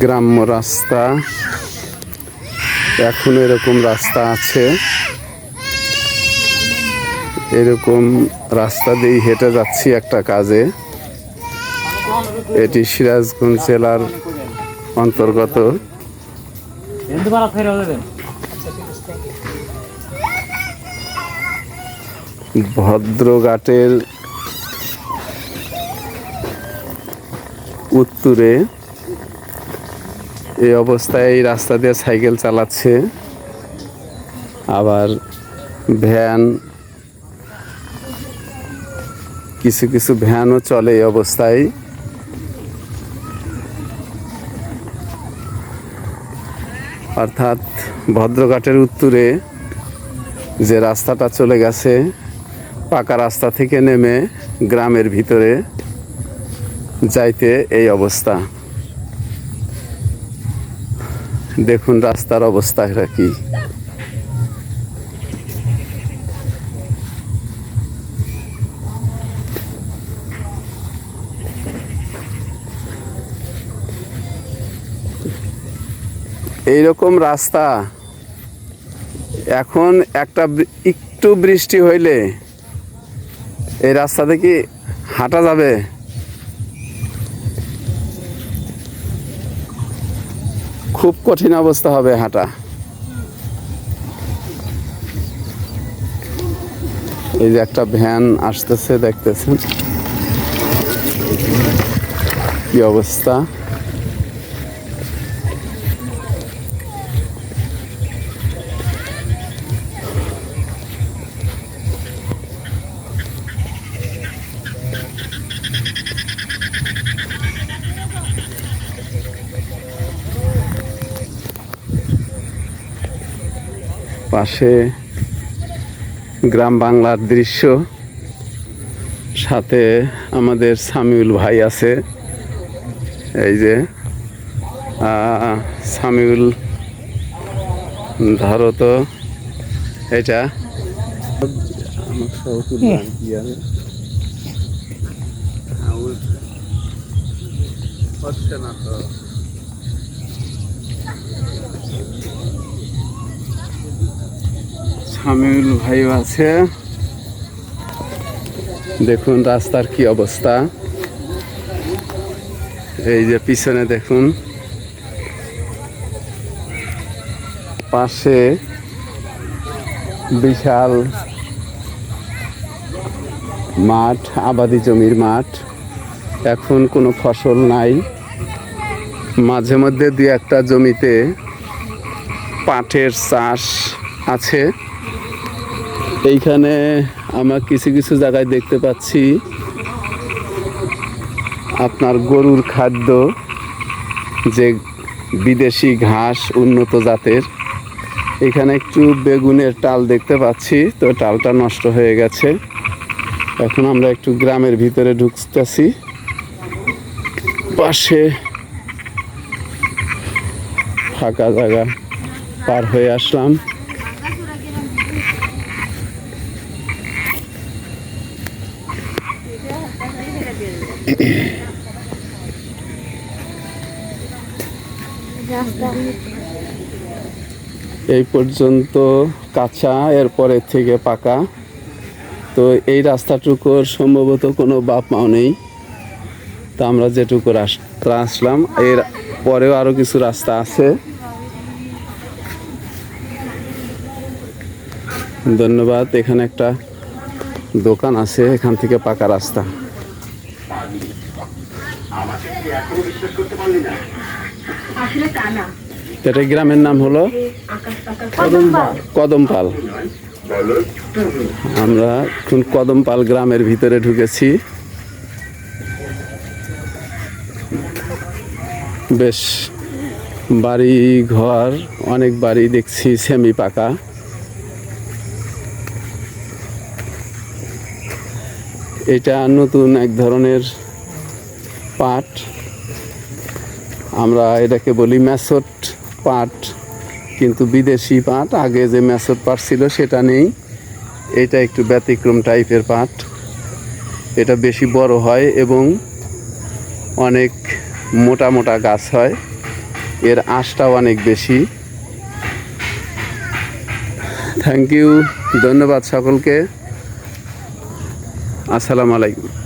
গ্রাম্য রাস্তা। এখন এরকম রাস্তা আছে। এরকম রাস্তা দিয়েই হেঁটে যাচ্ছি একটা কাজে। এটি সিরাজগঞ্জ জেলার অন্তর্গত। ভদ্রঘাটের উত্তরে এই অবস্থায় এই রাস্তা দিয়ে সাইকেল চালাচ্ছে। আবার ভ্যান, কিছু কিছু ভ্যানও চলে এই অবস্থায়। অর্থাৎ ভদ্রঘাটের উত্তরে যে রাস্তাটা চলে গেছে, পাকা রাস্তা থেকে নেমে গ্রামের ভিতরে যাইতে এই অবস্থা। দেখুন রাস্তার অবস্থা অবস্থাটা কি। এইরকম রাস্তা। এখন একটা একটু বৃষ্টি হইলে এই রাস্তাতে কি হাঁটা যাবে। খুব কঠিন অবস্থা হবে হাঁটা। এই যে একটা ভ্যান আসতেছে দেখতেছেন? কি অবস্থা? পাশে গ্রাম বাংলার দৃশ্য। সাথে আমাদের সামিউল ভাই আছে। এই যে সামিউল ধরো তো, এটা। না তো সামিউল ভাই আছে। দেখুন রাস্তার কি অবস্থা। এই যে পিছনে দেখুন। পাশে বিশাল মাঠ, আবাদি জমির মাঠ। এখন কোনো ফসল নাই। মাঝে মধ্যে দুই একটা জমিতে পাটের চাষ আছে। এইখানে আমরা কিছু কিছু জায়গায় দেখতে পাচ্ছি আপনার গরুর খাদ্য, যে বিদেশি ঘাস উন্নত জাতের। এখানে একটু বেগুনের টাল দেখতে পাচ্ছি, তো টালটা নষ্ট হয়ে গেছে। এখন আমরা একটু গ্রামের ভিতরে ঢুকতেছি। পাশে ফাঁকা জায়গা পার হয়ে আসলাম। এই পর্যন্ত কাঁচা এরপরের থেকে পাকা। তো এই রাস্তাটুকুর সম্ভবত কোনো বাপ মাও নেই। তো আমরা যেটুকু রাস্তা আসলাম, এর পরেও আরও কিছু রাস্তা আছে। ধন্যবাদ, এখানে একটা দোকান আছে, এখান থেকে পাকা রাস্তা। এটা গ্রামের নাম হলো কদমপাল আমরা এখন কদমপাল গ্রামের ভিতরে ঢুকেছি। বেশ বাড়ি ঘর অনেক বাড়ি দেখছি সেমি পাকা। এটা নতুন এক ধরনের পাট। আমরা এটাকে বলি ম্যাসট পাট কিন্তু বিদেশি পাট আগে যে ম্যাসট পাট ছিল সেটা নেই। এটা একটু ব্যতিক্রম টাইপের পাট এটা বেশি বড় হয় এবং অনেক মোটা মোটা গাছ হয়। এর আঁশটাও অনেক বেশি। থ্যাংক ইউ ধন্যবাদ সকলকে। আসসালামু আলাইকুম।